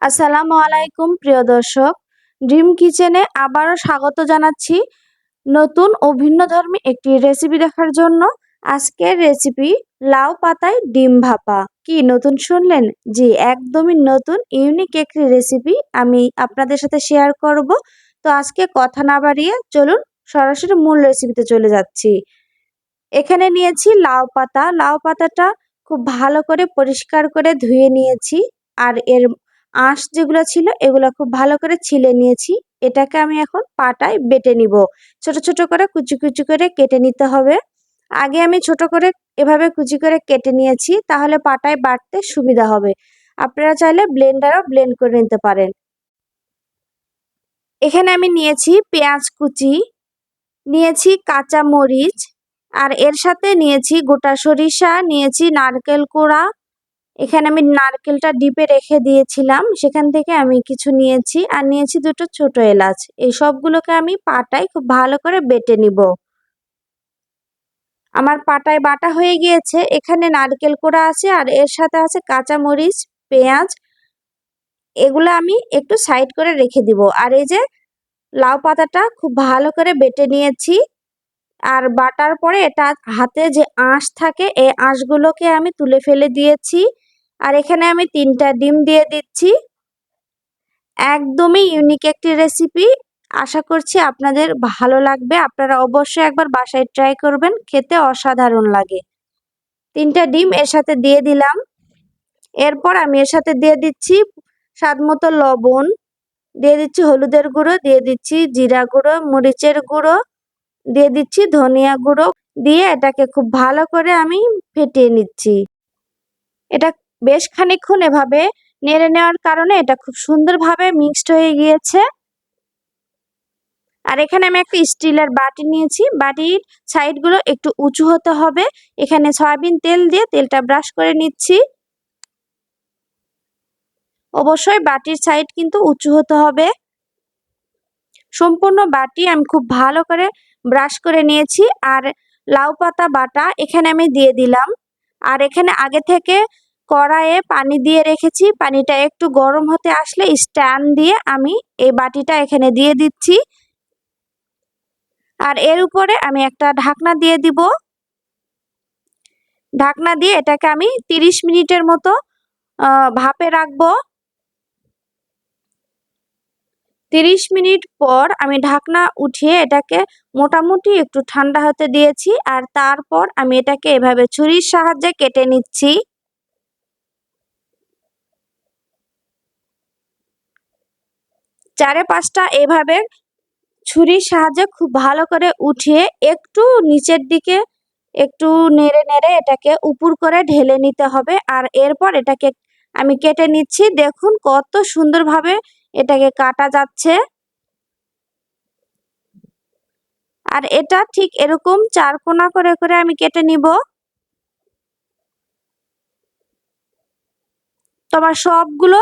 আসসালামু আলাইকুম, প্রিয় দর্শক। ড্রিম কিচেনে আবারও স্বাগত জানাচ্ছি নতুন ও ভিন্ন ধর্মী একটি রেসিপি দেখার জন্য। আজকের রেসিপি লাউ পাতায় ডিম ভাপা। কি নতুন শুনলেন? জি, একদমই নতুন ইউনিক একটি রেসিপি আমি আপনাদের সাথে শেয়ার করব। তো আজকে কথা না বাড়িয়ে চলুন সরাসরি মূল রেসিপিতে চলে যাচ্ছি। এখানে নিয়েছি লাউ পাতা। লাউ পাতাটা খুব ভালো করে পরিষ্কার করে ধুয়ে নিয়েছি। আর এর আঁশ যেগুলো ছিল, এগুলো খুব ভালো করে ছিলে নিয়েছি। এটাকে আমি এখন পাটায় বেটে নিব। ছোট ছোট করে কুচি কুচি করে কেটে নিতে হবে। আগে আমি ছোট করে এভাবে কুচি করে কেটে নিয়েছি, তাহলে পাটায় বাটতে সুবিধা হবে। আপনারা চাইলে ব্লেন্ডারও ব্লেন্ড করে নিতে পারেন। এখানে আমি নিয়েছি পেঁয়াজ কুচি, নিয়েছি কাঁচা মরিচ, আর এর সাথে নিয়েছি গোটা সরিষা, নিয়েছি নারকেল কোড়া এখানে আমি নারকেলটা ডিপে রেখে দিয়েছিলাম। সেখান থেকে আমি কিছু নিয়েছি আর নিয়েছি দুটো ছোট এলাচ। এই সবগুলোকে আমি পাটায় খুব ভালো করে বেটে নিব। আমার পাটায় বাটা হয়ে গিয়েছে। এখানে নারকেল কোড়া আছে আর এর সাথে আছে কাঁচা মরিচ পেঁয়াজ। এগুলো আমি একটু সাইড করে রেখে দিব। আর এই যে লাউ পাতাটা খুব ভালো করে বেটে নিয়েছি। আর বাটার পরে এটা হাতে যে আঁশ থাকে, এই আঁশগুলোকে আমি তুলে ফেলে দিয়েছি। আর এখানে আমি তিনটা ডিম দিয়ে দিচ্ছি। একদমই ইউনিক একটি রেসিপি আশা করছি আপনাদের ভালো লাগবে। আপনারা অবশ্যই একবার বাসায় ট্রাই করবেন। খেতে অসাধারণ লাগে। তিনটা ডিম এর সাথে দিয়ে দিলাম। এরপর আমি এর সাথে দিয়ে দিচ্ছি স্বাদ মতো লবণ। দিয়ে দিচ্ছি হলুদের গুঁড়ো, দিয়ে দিচ্ছি জিরা গুঁড়ো, মরিচের গুঁড়ো, দিয়ে দিচ্ছি ধনিয়া গুঁড়ো। দিয়ে এটাকে খুব ভালো করে আমি ফেটিয়ে নিচ্ছি। এটা বেশ খানিক্ষণ এভাবে নেড়ে নেওয়ার কারণে এটা খুব সুন্দরভাবে মিক্সড হয়ে গিয়েছে। আর এখানে আমি একটা স্টিলের বাটি নিয়েছি। বাটির সাইডগুলো একটু উঁচু হতে হবে। এখানে সয়াবিন তেল দিয়ে তেলটা ব্রাশ করে নিচ্ছি। অবশ্যই বাটির সাইড কিন্তু উঁচু হতে হবে। সম্পূর্ণ বাটি আমি খুব ভালো করে ব্রাশ করে নিয়েছি। আর লাউ পাতা বাটা এখানে আমি দিয়ে দিলাম। আর এখানে আগে থেকে কড়াইয়ে পানি দিয়ে রেখেছি। পানিটা একটু গরম হতে আসলে স্ট্যান্ড দিয়ে আমি এই বাটিটা এখানে দিয়ে দিচ্ছি। আর এর উপরে আমি একটা ঢাকনা দিয়ে দিব। ঢাকনা দিয়ে এটাকে আমি 30 মিনিটের মতো ভাপে রাখব। 30 মিনিট পর আমি ঢাকনা উঠিয়ে এটাকে মোটামুটি একটু ঠান্ডা হতে দিয়েছি। আর তারপর আমি এটাকে এভাবে ছুরির সাহায্যে কেটে নিচ্ছি। চারে পাঁচটা এভাবে ছুরির সাহায্যে খুব ভালো করে উঠিয়ে একটু নিচের দিকে একটু নেড়ে নেড়ে এটাকে উপর করে ঢেলে নিতে হবে। আর এরপর এটাকে আমি কেটে নিচ্ছি। দেখুন কত সুন্দরভাবে এটাকে কাটা যাচ্ছে। আর এটা ঠিক এরকম চার কোনা করে করে আমি কেটে নিব। তোমার সবগুলো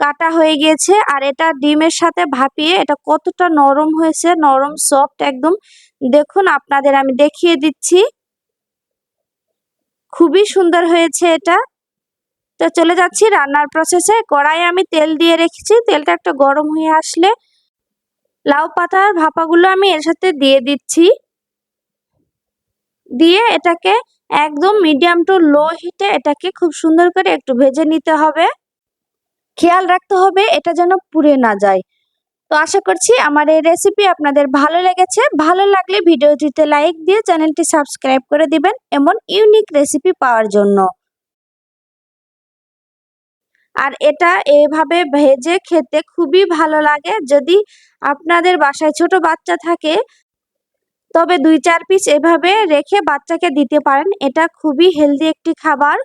কাটা হয়ে গিয়েছে আর এটা ডিমের সাথে ভাপিয়ে এটা কতটা নরম হয়েছে, নরম সফট একদম। দেখুন, আপনাদের আমি দেখিয়ে দিচ্ছি। খুবই সুন্দর হয়েছে এটা। তো চলে যাচ্ছি রান্নার প্রসেসে কড়াই আমি তেল দিয়ে রেখেছি। তেলটা একটু গরম হয়ে আসলে লাউ পাতার ভাপাগুলো আমি এর সাথে দিয়ে দিচ্ছি। দিয়ে এটাকে একদম মিডিয়াম টু লো হিটে এটাকে খুব সুন্দর করে একটু ভেজে নিতে হবে। খেয়াল রাখতে হবে, এটা যেন পুড়ে না যায়। তো আশা করছি আমার এই রেসিপি আপনাদের ভালো লেগেছে। ভালো লাগলে ভিডিওটিতে লাইক দিয়ে চ্যানেলটি সাবস্ক্রাইব করে দিবেন এমন ইউনিক রেসিপি পাওয়ার জন্য। আর এটা এভাবে ভেজে খেতে খুবই ভালো লাগে। যদি আপনাদের বাসায় ছোট বাচ্চা থাকে, তবে দুই চার পিস এভাবে রেখে বাচ্চাকে দিতে পারেন। এটা খুবই হেলদি একটি খাবার।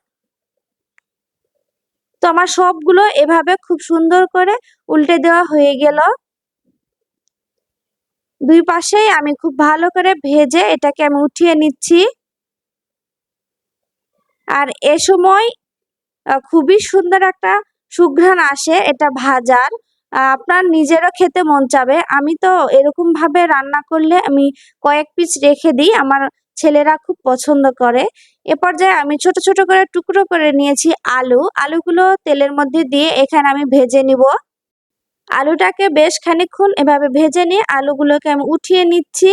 তো আমার সবগুলো এভাবে খুব সুন্দর করে উল্টে দেওয়া হয়ে গেল। দুই পাশেই আমি খুব ভালো করে ভেজে এটাকে আমি উঠিয়ে নিচ্ছি। আর এ সময় খুবই সুন্দর একটা সুঘ্রাণ আসে এটা ভাজার। আপনার নিজেরও খেতে মন চাবে। আমি তো এরকম ভাবে রান্না করলে আমি কয়েক পিস রেখে দিই। আমার ছেলেরা খুব পছন্দ করে। এ পর্যায়ে আমি ছোট ছোট করে টুকরো করে নিয়েছি আলু। আলুগুলো তেলের মধ্যে দিয়ে এখানে আমি ভেজে নিব। আলুটাকে বেশ খানিক্ষণ এভাবে ভেজে নিয়ে আলুগুলোকে আমি উঠিয়ে নিচ্ছি।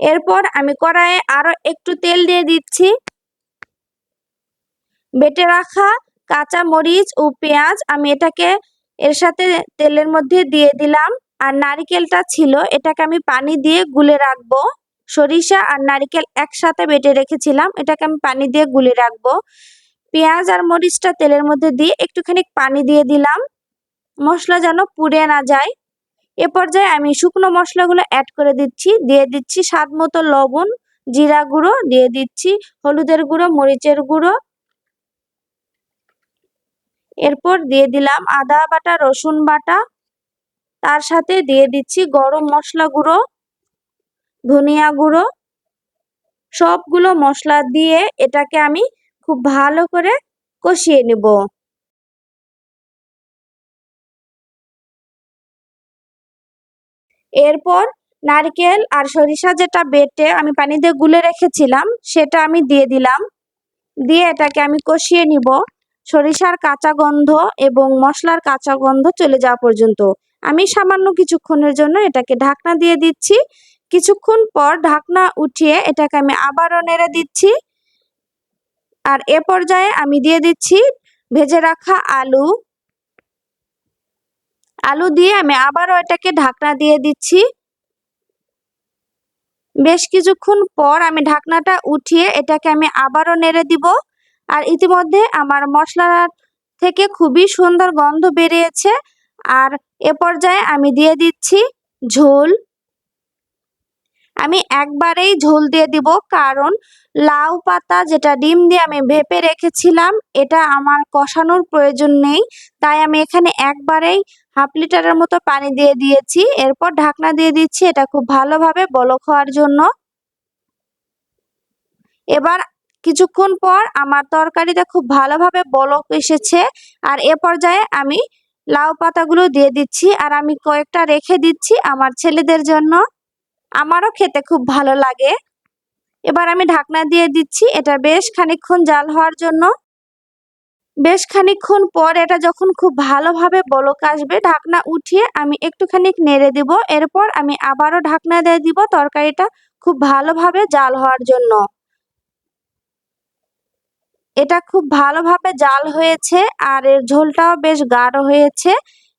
এরপর আমি কড়াইয়ে আরও একটু তেল দিয়ে দিচ্ছি। বেটে রাখা কাঁচা মরিচ ও পেঁয়াজ আমি এটাকে এর সাথে তেলের মধ্যে দিয়ে দিলাম। আর নারিকেলটা ছিল, এটাকে আমি পানি দিয়ে গুলে রাখব। সরিষা আর নারিকেল একসাথে বেটে রেখেছিলাম। এটাকে আমি পানি দিয়ে গুলে রাখব। পেঁয়াজ আর মরিচটা তেলের মধ্যে দিয়ে একটুখানি পানি দিয়ে দিলাম। মশলা যেন পুড়ে না যায়। এ পর্যায়ে আমি শুকনো মশলাগুলো অ্যাড করে দিচ্ছি। দিয়ে দিচ্ছি স্বাদ মতো লবণ, জিরা গুঁড়ো, দিয়ে দিচ্ছি হলুদের গুঁড়ো, মরিচের গুঁড়ো। এরপর দিয়ে দিলাম আদা বাটা, রসুন বাটা। তার সাথে দিয়ে দিচ্ছি গরম মশলা গুঁড়ো। ধনিয়া গুঁড়ো, সবগুলো মশলা দিয়ে এটাকে আমি খুব ভালো করে কষিয়ে নেব। এরপর নারকেল আর সরিষা যেটা বেটে আমি পানি দিয়ে গুলে রেখেছিলাম, সেটা আমি দিয়ে দিলাম। দিয়ে এটাকে আমি কষিয়ে নিব। সরিষার কাঁচা গন্ধ এবং মশলার কাঁচা গন্ধ চলে যাওয়া পর্যন্ত। আমি সামান্য কিছুক্ষণের জন্য এটাকে ঢাকনা দিয়ে দিচ্ছি। কিছুক্ষণ পর ঢাকনা উঠিয়ে এটাকে আমি আবারও নেড়ে দিচ্ছি। আর এ পর্যায়ে আমি দিয়ে দিচ্ছি ভেজে রাখা আলু। আলু দিয়ে আমি আবারও এটাকে ঢাকনা দিয়ে দিচ্ছি। বেশ কিছুক্ষণ পর আমি ঢাকনাটা উঠিয়ে এটাকে আমি আবারও নেড়ে দিব। আর ইতিমধ্যে আমার মশলা থেকে খুবই সুন্দর গন্ধ বেরিয়েছে। আর এ পর্যায়ে আমি দিয়ে দিচ্ছি ঝোল। আমি একবারেই ঝোল দিয়ে দিব, কারণ লাউ পাতা যেটা ডিম দিয়ে আমি ভেপে রেখেছিলাম, এটা আমার কষানোর প্রয়োজন নেই। তাই আমি এখানে একবারেই হাফ লিটারের মতো পানি দিয়ে দিয়েছি। এরপর ঢাকনা দিয়ে দিচ্ছি, এটা খুব ভালোভাবে বলক হওয়ার জন্য। এবার কিছুক্ষণ পর আমার তরকারিটা খুব ভালোভাবে বলক এসেছে। আর এ পর্যায়ে আমি লাউ পাতাগুলো দিয়ে দিচ্ছি, আর আমি কয়েকটা রেখে দিচ্ছি আমার ছেলেদের জন্য। আমারও খেতে খুব ভালো লাগে। এবার আমি ঢাকনা দিয়ে দিচ্ছি, এটা বেশ খানিক্ষণ জাল হওয়ার জন্য। বেশ খানিক্ষণ পর এটা যখন খুব ভালোভাবে বলক আসবে, ঢাকনা উঠিয়ে আমি একটুখানি নেড়ে দিব। এরপর আমি আবারও ঢাকনা দিয়ে দিব তরকারিটা খুব ভালোভাবে জাল হওয়ার জন্য। এটা খুব ভালোভাবে জাল হয়েছে আর এর ঝোলটাও বেশ গাঢ় হয়েছে।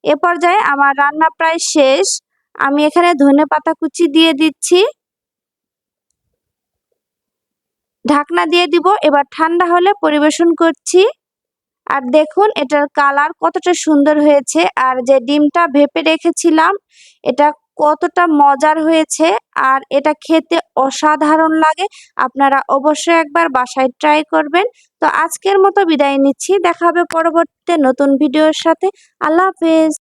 এ পর্যায়ে আমার রান্না প্রায় শেষ। আমি এখানে ধনে পাতা কুচি দিয়ে দিচ্ছি। ঢাকনা দিয়ে দিব, এবার ঠান্ডা হলে পরিবেশন করছি। আর দেখুন, এটার কালার কতটা সুন্দর হয়েছে, আর যে ডিমটা ভেপে রেখেছিলাম, এটা কতটা মজার হয়েছে, আর এটা খেতে অসাধারণ লাগে। আপনারা অবশ্যই একবার বাসায় ট্রাই করবেন। তো আজকের মতো বিদায় নিচ্ছি, দেখা হবে পরবর্তীতে নতুন ভিডিওর সাথে। আল্লাহ হাফেজ।